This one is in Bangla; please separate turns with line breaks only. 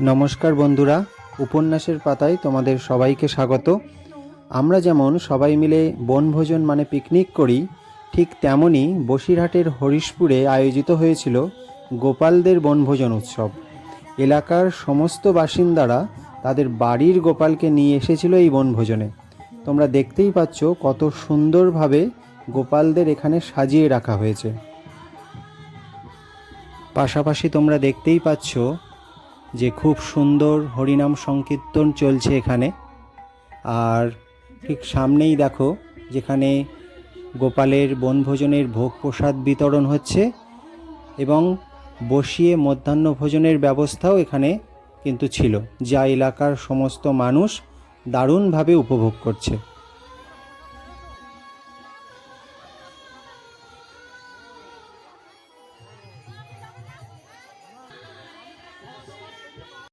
নমস্কার বন্ধুরা, উপন্যাসের পাতায় তোমাদের সবাইকে স্বাগত। আমরা যেমন সবাই মিলে বনভোজন মানে পিকনিক করি, ঠিক তেমনই বসিরহাটের হরিশপুরে আয়োজিত হয়েছিল গোপালদের বনভোজন উৎসব। এলাকার সমস্ত বাসিন্দারা তাদের বাড়ির গোপালকে নিয়ে এসেছিল এই বনভোজনে। তোমরা দেখতেই পাচ্ছ কত সুন্দরভাবে গোপালদের এখানে সাজিয়ে রাখা হয়েছে। পাশাপাশি তোমরা দেখতেই পাচ্ছ যে খুব সুন্দর হরিনাম সংকীর্তন চলছে এখানে। আর ঠিক সামনেই দেখো, যেখানে গোপালের বনভোজনের ভোগ প্রসাদ বিতরণ হচ্ছে এবং বসিয়ে মধ্যাহ্ন ভোজনের ব্যবস্থাও এখানে কিন্তু ছিল। যা এলাকার সমস্ত মানুষ দারুণভাবে উপভোগ করছে।